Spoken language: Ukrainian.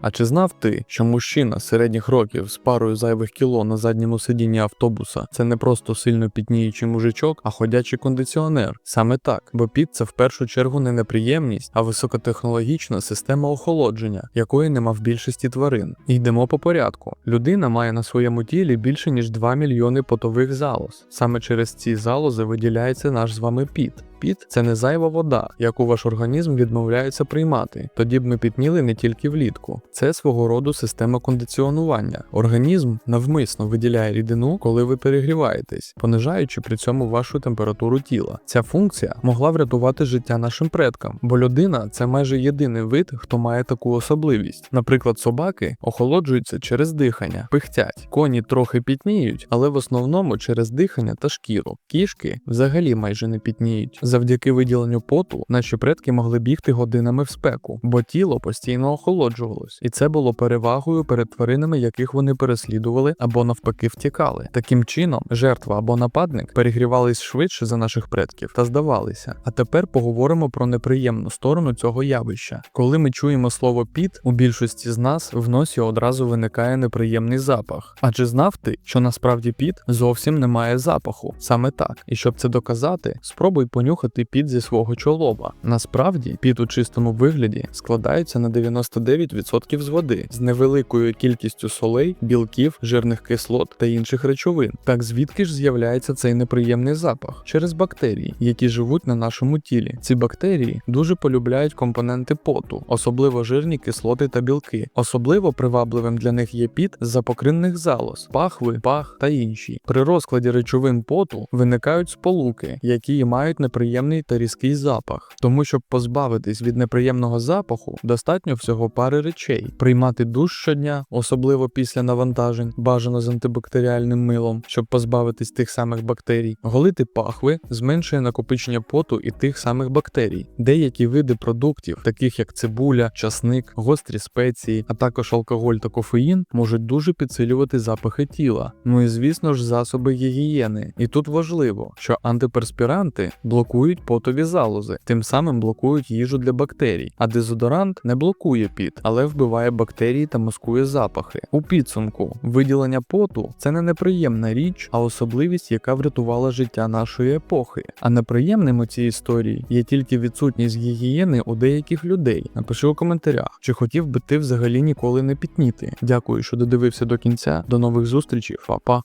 А чи знав ти, що мужчина середніх років з парою зайвих кіло на задньому сидінні автобуса це не просто сильно пітніючий мужичок, а ходячий кондиціонер? Саме так, бо піт це в першу чергу не неприємність, а високотехнологічна система охолодження, якої нема в більшості тварин. Йдемо по порядку. Людина має на своєму тілі більше ніж 2 мільйони потових залоз. Саме через ці залози виділяється наш з вами піт. Піт це не зайва вода, яку ваш організм відмовляється приймати. Тоді б ми пітніли не тільки влітку. Це свого роду система кондиціонування. Організм навмисно виділяє рідину, коли ви перегріваєтесь, понижаючи при цьому вашу температуру тіла. Ця функція могла врятувати життя нашим предкам, бо людина це майже єдиний вид, хто має таку особливість. Наприклад, собаки охолоджуються через дихання, пихтять, коні трохи пітніють, але в основному через дихання та шкіру. Кішки взагалі майже не пітніють. Завдяки виділенню поту наші предки могли бігти годинами в спеку, бо тіло постійно охолоджувалось, і це було перевагою перед тваринами, яких вони переслідували або навпаки втікали. Таким чином, жертва або нападник перегрівались швидше за наших предків та здавалися. А тепер поговоримо про неприємну сторону цього явища. Коли ми чуємо слово піт, у більшості з нас в носі одразу виникає неприємний запах. Адже знав ти, що насправді піт зовсім не має запаху, саме так. І щоб це доказати, спробуй понюхати піт зі свого чолоба. Насправді, піт у чистому вигляді складається на 99% з води з невеликою кількістю солей, білків, жирних кислот та інших речовин. Так звідки ж з'являється цей неприємний запах? Через бактерії, які живуть на нашому тілі. Ці бактерії дуже полюбляють компоненти поту, особливо жирні кислоти та білки. Особливо привабливим для них є піт з запокринних залоз, пахви, пах та інші. При розкладі речовин поту виникають сполуки, які мають неприємний та різкий запах. Тому, щоб позбавитись від неприємного запаху, достатньо всього пари речей: приймати душ щодня, особливо після навантажень, бажано з антибактеріальним милом, щоб позбавитись тих самих бактерій, голити пахви зменшує накопичення поту і тих самих бактерій. Деякі види продуктів, таких як цибуля, часник, гострі спеції, а також алкоголь та кофеїн, можуть дуже підсилювати запахи тіла. Ну і звісно ж, засоби гігієни. І тут важливо, що антиперспіранти блокують потові залози, тим самим блокують їжу для бактерій. А дезодорант не блокує піт, але вбиває бактерії та маскує запахи. У підсумку виділення поту це не неприємна річ, а особливість, яка врятувала життя нашої епохи. А неприємним у цій історії є тільки відсутність гігієни у деяких людей. Напиши у коментарях, чи хотів би ти взагалі ніколи не пітніти. Дякую, що додивився до кінця. До нових зустрічей, Па-па.